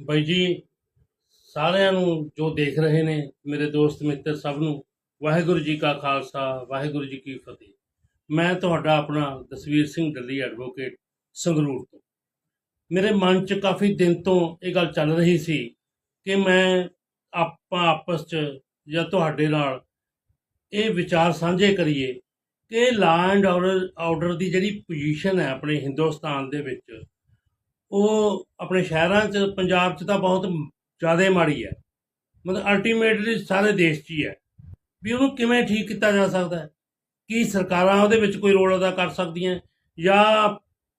ਬਾਈ ਜੀ, ਸਾਰਿਆਂ ਨੂੰ ਜੋ ਦੇਖ ਰਹੇ ਨੇ, ਮੇਰੇ ਦੋਸਤ ਮਿੱਤਰ ਸਭ ਨੂੰ ਵਾਹਿਗੁਰੂ ਜੀ ਕਾ ਖਾਲਸਾ, ਵਾਹਿਗੁਰੂ ਜੀ ਕੀ ਫਤਿਹ। ਮੈਂ ਤੁਹਾਡਾ ਆਪਣਾ ਦਸਵੀਰ ਸਿੰਘ ਡੱਲੀ ਐਡਵੋਕੇਟ ਸੰਗਰੂਰ ਤੋਂ। ਮੇਰੇ ਮਨ 'ਚ ਕਾਫੀ ਦਿਨ ਤੋਂ ਇਹ ਗੱਲ ਚੱਲ ਰਹੀ ਸੀ ਕਿ ਮੈਂ ਆਪਾਂ ਆਪਸ 'ਚ ਜਾਂ ਤੁਹਾਡੇ ਨਾਲ ਇਹ ਵਿਚਾਰ ਸਾਂਝੇ ਕਰੀਏ ਕਿ ਲਾ ਐਂਡ ਆਰਡਰ ਆਰਡਰ ਦੀ ਜਿਹੜੀ ਪੋਜੀਸ਼ਨ ਹੈ ਆਪਣੇ ਹਿੰਦੁਸਤਾਨ ਦੇ ਵਿੱਚ ਉਹ ਆਪਣੇ ਸ਼ਹਿਰਾਂ 'ਚ, ਪੰਜਾਬ 'ਚ ਤਾਂ ਬਹੁਤ ਜ਼ਿਆਦਾ ਮਾੜੀ ਹੈ। ਮਤਲਬ ਅਲਟੀਮੇਟਲੀ ਸਾਰੇ ਦੇਸ਼ 'ਚ ਹੀ ਹੈ। ਵੀ ਉਹਨੂੰ ਕਿਵੇਂ ਠੀਕ ਕੀਤਾ ਜਾ ਸਕਦਾ ਹੈ? ਕੀ ਸਰਕਾਰਾਂ ਉਹਦੇ ਵਿੱਚ ਕੋਈ ਰੋਲ ਅਦਾ ਕਰ ਸਕਦੀਆਂ ਜਾਂ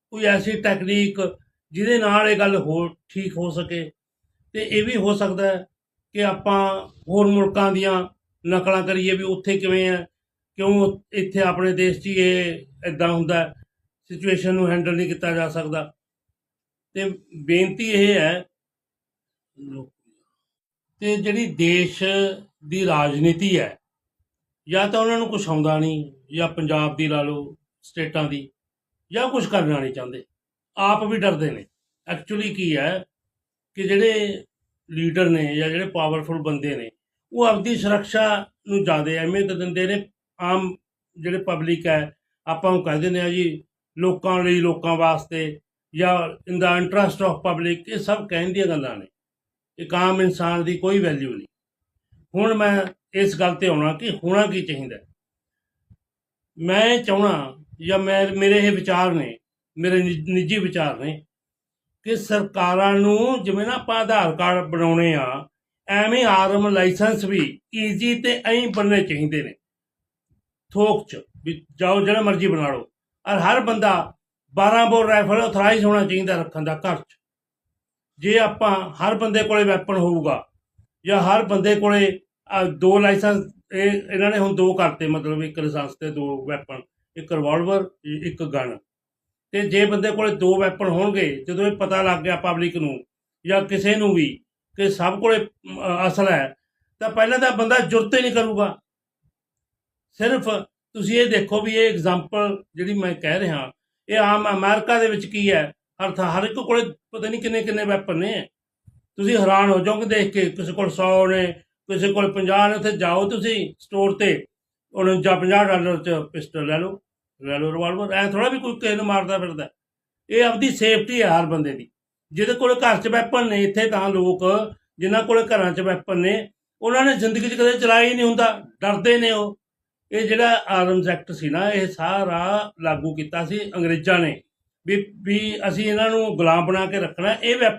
ਕੋਈ ਐਸੀ ਟੈਕਨੀਕ ਜਿਹਦੇ ਨਾਲ ਇਹ ਗੱਲ ਹੋ ਠੀਕ ਹੋ ਸਕੇ? ਤੇ ਇਹ ਵੀ ਹੋ ਸਕਦਾ ਹੈ ਕਿ ਆਪਾਂ ਹੋਰ ਮੁਲਕਾਂ ਦੀਆਂ ਨਕਲਾਂ ਕਰੀਏ ਵੀ ਉੱਥੇ ਕਿਵੇਂ ਹੈ? ਕਿਉਂ ਇੱਥੇ ਆਪਣੇ ਦੇਸ਼ 'ਚ ਹੀ ਇਹ ਇਦਾਂ ਹੁੰਦਾ ਸਿਚੁਏਸ਼ਨ ਨੂੰ ਹੈਂਡਲ ਨਹੀਂ ਕੀਤਾ ਜਾ ਸਕਦਾ। ਤੇ ਬੇਨਤੀ ਇਹ ਹੈ, ਤੇ ਜਿਹੜੀ ਦੇਸ਼ ਦੀ ਰਾਜਨੀਤੀ ਹੈ, ਜਾਂ ਤਾਂ ਉਹਨਾਂ ਨੂੰ ਕੁਝ ਆਉਂਦਾ ਨਹੀਂ, ਜਾਂ ਪੰਜਾਬ ਦੀ ਲਾ ਲਓ, ਸਟੇਟਾਂ ਦੀ, ਜਾਂ ਕੁਝ ਕਰਨਾ ਨਹੀਂ ਚਾਹੁੰਦੇ, ਆਪ ਵੀ ਡਰਦੇ ਨੇ। ਐਕਚੁਅਲੀ ਕੀ ਹੈ ਕਿ ਜਿਹੜੇ ਲੀਡਰ ਨੇ ਜਾਂ ਜਿਹੜੇ ਪਾਵਰਫੁਲ ਬੰਦੇ ਨੇ, ਉਹ ਆਪਦੀ ਸੁਰੱਖਿਆ ਨੂੰ ਜ਼ਿਆਦਾ ਅਹਿਮੀਅਤ ਦਿੰਦੇ ਨੇ। ਆਮ ਜਿਹੜੇ ਪਬਲਿਕ ਹੈ, ਆਪਾਂ ਉਹ ਕਹਿ ਦਿੰਦੇ ਆ ਜੀ, ਲੋਕਾਂ ਲਈ, ਲੋਕਾਂ ਵਾਸਤੇ ਜਾਂ in the interest of public ਇਹ ਸਭ ਕਹਿਣ ਦੀਆਂ ਗੱਲਾਂ ਨੇ ਇੱਕ ਆਮ ਇਨਸਾਨ ਦੀ ਕੋਈ ਵੈਲਿਊ ਨਹੀਂ। ਹੁਣ ਮੈਂ ਇਸ ਗੱਲ ਤੇ ਆਉਣਾ ਕਿ ਹੋਣਾ ਕੀ ਚਾਹੀਦਾ ਮੈਂ ਚਾਹਣਾ ਜਾਂ ਮੈਂ, ਮੇਰੇ ਇਹ ਵਿਚਾਰ ਨੇ, ਮੇਰੇ ਨਿੱਜੀ ਵਿਚਾਰ ਨੇ ਕਿ ਸਰਕਾਰਾਂ ਨੂੰ ਜਿਵੇਂ ਨਾ ਆਪਾਂ ਆਧਾਰ ਕਾਰਡ ਬਣਾਉਣੇ ਆ, ਐਵੇਂ ਆਰਮ ਲਾਇਸੈਂਸ ਵੀ ਈਜ਼ੀ ਤੇ ਐਂ ਬਣਨੇ ਚਾਹੀਦੇ ਨੇ। ਥੋਕ ਚ ਵੀ ਜਾਓ, ਜਿਹੜਾ ਮਰਜ਼ੀ ਬਣਾ ਲਓ। ਔਰ ਹਰ ਬੰਦਾ 12 ਬੋਰ ਰਾਈਫਲ ਅਥਰਾਈਜ਼ ਹੋਣਾ ਚਾਹੀਦਾ ਰੱਖਣ ਦਾ ਘਰ ਚ। ਜੇ ਆਪਾਂ ਹਰ ਬੰਦੇ ਕੋਲੇ ਵੈਪਨ ਹੋਊਗਾ ਜਾਂ ਹਰ ਬੰਦੇ ਕੋਲੇ ਦੋ ਲਾਇਸੈਂਸ ਇਹ, ਇਹਨਾਂ ਨੇ ਹੁਣ ਦੋ ਕਰਤੇ, ਮਤਲਬ ਇੱਕ ਲਾਇਸੈਂਸ ਤੇ ਦੋ ਵੈਪਨ ਇੱਕ ਰਿਵਾਲਵਰ ਇੱਕ ਗਨ ਤੇ ਜੇ ਬੰਦੇ ਕੋਲੇ ਦੋ ਵੈਪਨ ਹੋਣਗੇ, ਜਦੋਂ ਇਹ ਪਤਾ ਲੱਗ ਗਿਆ ਪਬਲਿਕ ਨੂੰ ਜਾਂ ਕਿਸੇ ਨੂੰ ਵੀ ਕਿ ਸਭ ਕੋਲੇ ਅਸਲ ਹੈ, ਤਾਂ ਪਹਿਲਾਂ ਤਾਂ ਬੰਦਾ ਜੁਰਤ ਹੀ ਨਹੀਂ ਕਰੂਗਾ। ਸਿਰਫ ਤੁਸੀਂ ਇਹ ਦੇਖੋ ਵੀ ਇਹ ਐਗਜ਼ਾਮਪਲ ਜਿਹੜੀ ਮੈਂ ਕਹਿ ਰਿਹਾ ਇਹ ਆਮ ਅਮਰੀਕਾ ਦੇ ਵਿੱਚ ਕੀ ਹੈ? ਹਰ ਥਾਂ, ਹਰ ਇੱਕ ਕੋਲੇ ਪਤਾ ਨਹੀਂ ਕਿੰਨੇ ਕਿੰਨੇ ਵੈਪਨ ਨੇ। ਤੁਸੀਂ ਹੈਰਾਨ ਹੋ ਜਾਓਗੇ ਦੇਖ ਕੇ, ਕਿਸੇ ਕੋਲ 100 ਨੇ, ਕਿਸੇ ਕੋਲ 50 ਨੇ, ਉੱਥੇ ਜਾਓ ਤੁਸੀਂ ਸਟੋਰ ਤੇ। 49 50 ਡਾਲਰ ਚ ਪਿਸਟਲ ਲੈ ਲਓ ਲੈ ਲਓ ਰਿਵਾਲਵਰ ਐ ਥੋੜਾ ਵੀ ਕੋਈ ਕਿਸੇ ਨੂੰ ਮਾਰਦਾ ਫਿਰਦਾ। ਇਹ ਆਪਦੀ ਸੇਫਟੀ ਹੈ ਹਰ ਬੰਦੇ ਦੀ। ਜਿਹਦੇ ਕੋਲ ਘਰ 'ਚ ਵੈਪਨ ਨੇ, ਇੱਥੇ ਤਾਂ ਲੋਕ ਜਿਨ੍ਹਾਂ ਕੋਲ ਘਰਾਂ 'ਚ ਵੈਪਨ ਨੇ, ਉਹਨਾਂ ਨੇ ਜ਼ਿੰਦਗੀ 'ਚ ਕਦੇ ਚਲਾਇਆ ਹੀ ਨਹੀਂ ਹੁੰਦਾ। ਡਰਦੇ ਨੇ ਉਹ। ਇਹ ਜਿਹੜਾ ਆਰਮਸ ਐਕਟ ਸੀ ਨਾ, ਇਹ ਸਾਰਾ ਲਾਗੂ ਕੀਤਾ ਸੀ ਅੰਗਰੇਜ਼ਾਂ ਨੇ। ਵੀ ਵੀ ਅਸੀਂ ਇਹਨਾਂ ਨੂੰ ਗੁਲਾਮ ਬਣਾ ਕੇ ਰੱਖਣਾ, ਇਹ ਵੈਪਨ